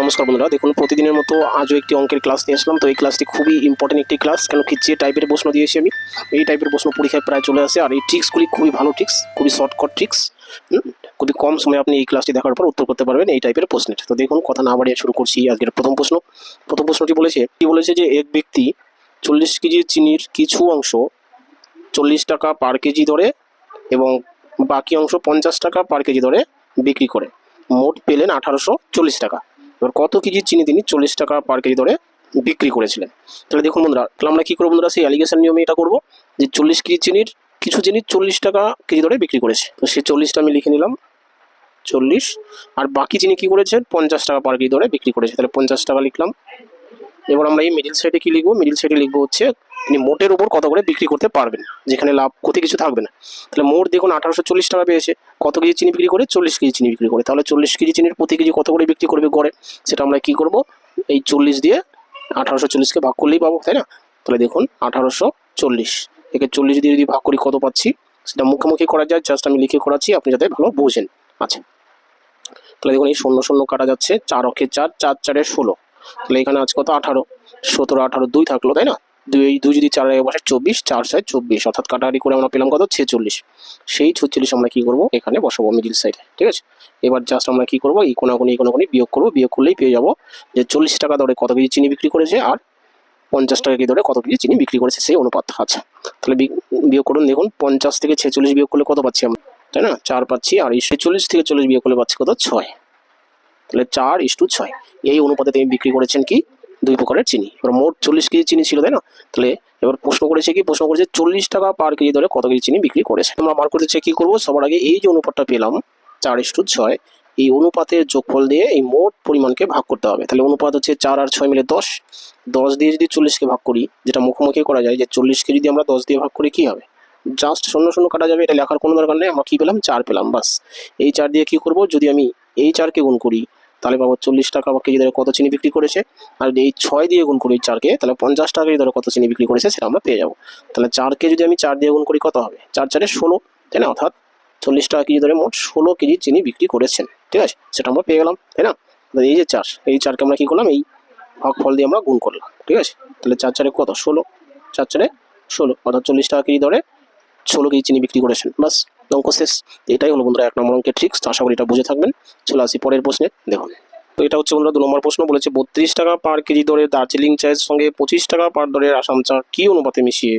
নমস্কার বন্ধুরা, দেখুন প্রতিদিনের মতো আজও একটি অঙ্কের ক্লাস নিয়ে আসলাম। তো এই ক্লাসটি খুবই ইম্পর্টেন্ট একটি ক্লাস কেন কি যে টাইপের প্রশ্ন দিয়েছি আমি, এই টাইপের প্রশ্ন পরীক্ষায় প্রায় চলে আসে। আর এই ট্রিক্সগুলি খুবই ভালো ট্রিক্স খুবই শর্টকাট ট্রিক্স খুবই কম সময়ে আপনি এই ক্লাসটি দেখার পর উত্তর করতে পারবেন এই টাইপের প্রশ্নের। তো দেখুন, কথা না বাড়িয়ে শুরু করছি আজকের প্রথম প্রশ্ন। প্রথম প্রশ্নটি বলেছে, কি বলেছে যে এক ব্যক্তি চল্লিশ কেজি চিনির কিছু অংশ চল্লিশ টাকা পার কেজি ধরে এবং বাকি অংশ পঞ্চাশ টাকা পার কেজি ধরে বিক্রি করে। মোট পেলেন আঠারোশো চল্লিশ টাকা। এবার কত কেজি চিনি তিনি চল্লিশ টাকা পার কেজি দরে বিক্রি করেছিলেন? তাহলে দেখুন বন্ধুরা, তাহলে আমরা কী করব বন্ধুরা? সেই অ্যালিগেশন নিয়মে এটা করব যে চল্লিশ কেজি চিনির কিছু জিনিস চল্লিশ টাকা কেজি দরে বিক্রি করেছে। তো সেই চল্লিশটা আমি লিখে নিলাম, চল্লিশ। আর বাকি চিনি কী করেছে? পঞ্চাশ টাকা পার কেজি দরে বিক্রি করেছে। তাহলে পঞ্চাশ টাকা লিখলাম। এবার আমরা এই মিডিল সাইডে কী লিখব? মিডিল সাইডে লিখব হচ্ছে তিনি মোটের উপর কত করে বিক্রি করতে পারবেন? যেখানে লাভ, ক্ষতি কিছু থাকবে না। তাহলে মোট দেখুন আঠারোশো চল্লিশ টাকা পেয়েছে। কত কেজি চিনি বিক্রি করে? চল্লিশ কেজি চিনি বিক্রি করে। তাহলে চল্লিশ কেজি চিনির প্রতি কেজি কত করে বিক্রি করবে গড়ে? সেটা আমরা কি করব? এই চল্লিশ দিয়ে আঠারোশো চল্লিশকে ভাগ করলেই পাবো, তাই না? তাহলে দেখুন আঠারোশো চল্লিশ। একে চল্লিশ দিয়ে যদি ভাগ করি, কত পাচ্ছি? সেটা মুখোমুখি করা যায়। জাস্ট আমি লিখে করাচ্ছি, আপনি যাতে ভালো বোঝেন। আচ্ছা। তাহলে দেখুন এই শূন্য শূন্য কাটা যাচ্ছে। চার অক্ষে চার চার চারে ষোলো। তাহলে এখানে আছে কত? আঠারো। সতেরো, আঠারো দুই থাকল, তাই না? দুই দুই যদি চার বসে চব্বিশ, চার ছয় চব্বিশ, অর্থাৎ কাটাকাটি করে আমরা পেলাম কত? ছেচল্লিশ। সেই ছচল্লিশ আমরা কি করব? এখানে বসাবো মিডিল সাইডে ঠিক আছে? এবার জাস্ট আমরা কি করব? এই কোনাগুনি এই কোনাগুনি বিয়োগ করব, বিয়োগ করলেই পেয়ে যাব যে চল্লিশ টাকা দরে কত কেজি চিনি বিক্রি করেছে আর পঞ্চাশ টাকা কেজি দরে কত কেজি চিনি বিক্রি করেছে সেই অনুপাত আচ্ছা তাহলে বিয়োগ করুন, দেখুন পঞ্চাশ থেকে ছেচল্লিশ বিয়োগ করলে কত পাচ্ছি আমরা? তাই না? চার পাচ্ছি আর ছেচল্লিশ থেকে চল্লিশ বিয়োগ করলে পাচ্ছি কত? ছয়। তাহলে চার ইস টু ছয়। এই অনুপাতে তিনি বিক্রি করেছেন কি? দুই প্রকারের চিনি। এবার মোট চল্লিশ কেজি চিনি ছিল, তাই না? তাহলে এবার প্রশ্ন করেছে কি? প্রশ্ন করেছে চল্লিশ টাকা পার কেজি ধরে কত কেজি চিনি বিক্রি করেছে? আমরা বার করতে চাই কি করব? সবার আগে এই যে অনুপাতটা পেলাম, চার ইস টু ছয়, এই অনুপাতের যোগফল দিয়ে এই মোট পরিমাণকে ভাগ করতে হবে। তাহলে অনুপাত হচ্ছে চার আর ছয় মিলে দশ। দশ দিয়ে যদি চল্লিশকে ভাগ করি, যেটা মুখোমুখি করা যায়, যে চল্লিশকে যদি আমরা দশ দিয়ে ভাগ করি, কি হবে? জাস্ট শূন্য শূন্য কাটা যাবে, এটা লেখার কোনো দরকার নেই, আমরা কী পেলাম? চার পেলাম, বাস। এই চার দিয়ে কী করব? যদি আমি এই চারকে গুণ করি তাহলে পাবো চল্লিশ টাকা বা কেজি দরে কত চিনি বিক্রি করেছে, আর এই ছয় দিয়ে গুণ করি চারকে, তাহলে পঞ্চাশ টাকা কেজি দরে কত চিনি বিক্রি করেছে সেটা আমরা পেয়ে যাব। তাহলে চারকে যদি আমি চার দিয়ে গুণ করি কত হবে? চার চারে ষোলো, তাই না? অর্থাৎ চল্লিশ টাকা কেজি ধরে মোট ষোলো কেজি চিনি বিক্রি করেছেন, ঠিক আছে? সেটা আমরা পেয়ে গেলাম, তাই না? এই যে চার, এই চারকে আমরা কী করলাম? এই ফল দিয়ে আমরা গুণ করলাম, ঠিক আছে? তাহলে চার চারে কত? ষোলো, চার চারে ষোলো, অর্থাৎ চল্লিশ টাকা কেজি ধরে ষোলো কেজি চিনি বিক্রি করেছেন। বাস অঙ্ক শেষ। এটাই হলো বন্ধুরা এক নম্বর অঙ্কের ট্রিক্স আশা করি এটা বুঝে থাকবেন। চলে আসি পরের প্রশ্নে। দেখুন। তো এটা হচ্ছে বন্ধুরা দু নম্বর প্রশ্ন। বলেছে, বত্রিশ টাকা পার কেজি দরে দার্জিলিং চায়ের সঙ্গে পঁচিশ টাকা পার দরে আসাম চা কী অনুপাতে মিশিয়ে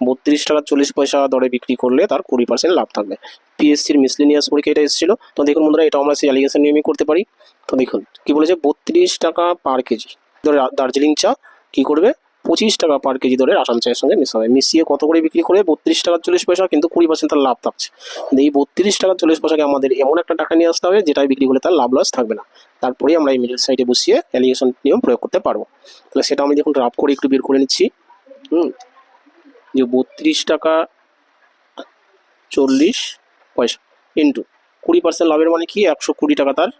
বত্রিশ টাকা চল্লিশ পয়সা দরে বিক্রি করলে তার কুড়ি পার্সেন্ট লাভ থাকবে? পিএসসির মিসলিনিয়াস পরীক্ষা এটা এসেছিল। তো দেখুন বন্ধুরা এটা আমরা সেই অ্যালিগেশন নিয়মই করতে পারি। তো দেখুন, কি বলেছে? বত্রিশ টাকা পার কেজি ধরে দার্জিলিং চা কি করবে? পঁচিশ টাকা পার কেজি ধরে আসাম চায়ের সঙ্গে মিশাবে। মিশিয়ে কত করে বিক্রি করে? বত্রিশ টাকা চল্লিশ পয়সা, কিন্তু কুড়ি পার্সেন্ট তার লাভ থাকছে। কিন্তু এই বত্রিশ টাকা চল্লিশ পয়সাকে আমাদের এমন একটা টাকা নিয়ে আসতে হবে, যেটাই বিক্রি করলে তার লাভ লস থাকবে না। তারপরেই আমরা এই মিডিল সাইডে বসিয়ে অ্যালিগেশন নিয়ম প্রয়োগ করতে পারব। তাহলে সেটা আমি দেখুন রাফ করে একটু বের করে নিচ্ছি। হুম। যে বত্রিশ টাকা চল্লিশ পয়সা ইন্টু কুড়ি পার্সেন্ট লাভের মানে কি? একশো কুড়ি টাকা তার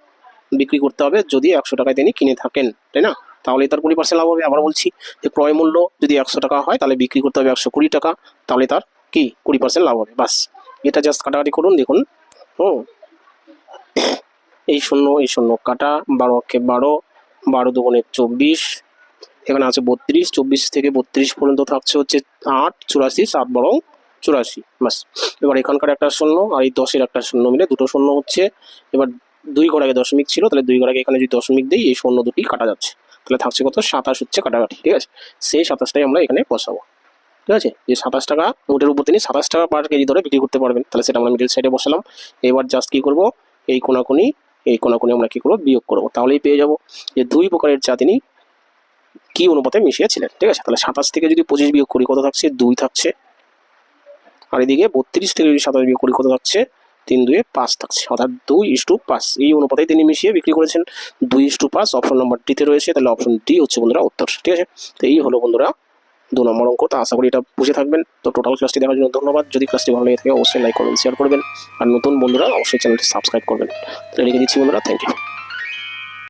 বিক্রি করতে হবে, যদি একশো টাকায় তিনি কিনে থাকেন, তাই না? তাহলে তার কুড়ি পার্সেন্ট লাভ হবে। আবার বলছি যে ক্রয় মূল্য যদি একশো টাকা হয়, তাহলে বিক্রি করতে হবে একশো কুড়ি টাকা। তাহলে তার কি? কুড়ি পার্সেন্ট লাভ হবে। বাস। এটা জাস্ট কাটাকাটি করুন, দেখুন। হুম। এই শূন্য এই শূন্য কাটা, বারো অক্ষে বারো বারো দুগুণে চব্বিশ, এখানে আছে বত্রিশ, চব্বিশ থেকে বত্রিশ পর্যন্ত থাকছে হচ্ছে আট, চুরাশি, সাত বরং চুরাশি। বাস। এবার এখানকার একটা শূন্য আর এই দশের একটা শূন্য মিলে দুটো শূন্য হচ্ছে। এবার দুই ঘর আগে দশমিক ছিল, তাহলে দুই ঘর আগে এখানে যদি দশমিক দিই, এই শূন্য দুটি কাটা যাচ্ছে। তাহলে থাকছে কত? সাতাশ হচ্ছে কাটাকাটি, ঠিক আছে? সেই সাতাশটাই আমরা এখানে বসাবো, ঠিক আছে? যে সাতাশ টাকা মোটের উপর তিনি সাতাশ টাকা পার কেজি ধরে বিক্রি করতে পারবেন। তাহলে সেটা আমরা মিডিল সাইডে বসালাম। এবার জাস্ট কী করব? এই কোনাকুনি এই কোনাকুনি আমরা কী করব? বিয়োগ করব। তাহলেই পেয়ে যাব যে দুই প্রকারের চা তিনি কি অনুপাতে মিশিয়েছিলেন, ঠিক আছে? তাহলে সাতাশ থেকে যদি পঁচিশ বিয়োগ করি কত থাকছে? দুই থাকছে। আর এদিকে বত্রিশ থেকে যদি সাতাশ বিয়োগ করি কত থাকছে? তিন দুয়ে পাঁচ থাকছে। অর্থাৎ দুই ইস টু পাঁচ এই অনুপাতেই তিনি মিশিয়ে বিক্রি করেছেন। দুই ইস টু পাঁচ অপশন নম্বর ডিতে রয়েছে। তাহলে অপশন ডি হচ্ছে বন্ধুরা উত্তর। ঠিক আছে? তো এই হলো বন্ধুরা দু নম্বর অঙ্ক। তো আশা করি এটা বুঝে থাকবেন। তো টোটাল ক্লাসটি দেখার জন্য ধন্যবাদ। যদি ক্লাসটি ভালো লেগে থাকে, অবশ্যই লাইক করবেন শেয়ার করবেন। আর নতুন বন্ধুরা অবশ্যই চ্যানেলটি সাবস্ক্রাইব করবেন। রেখে দিচ্ছি বন্ধুরা থ্যাংক ইউ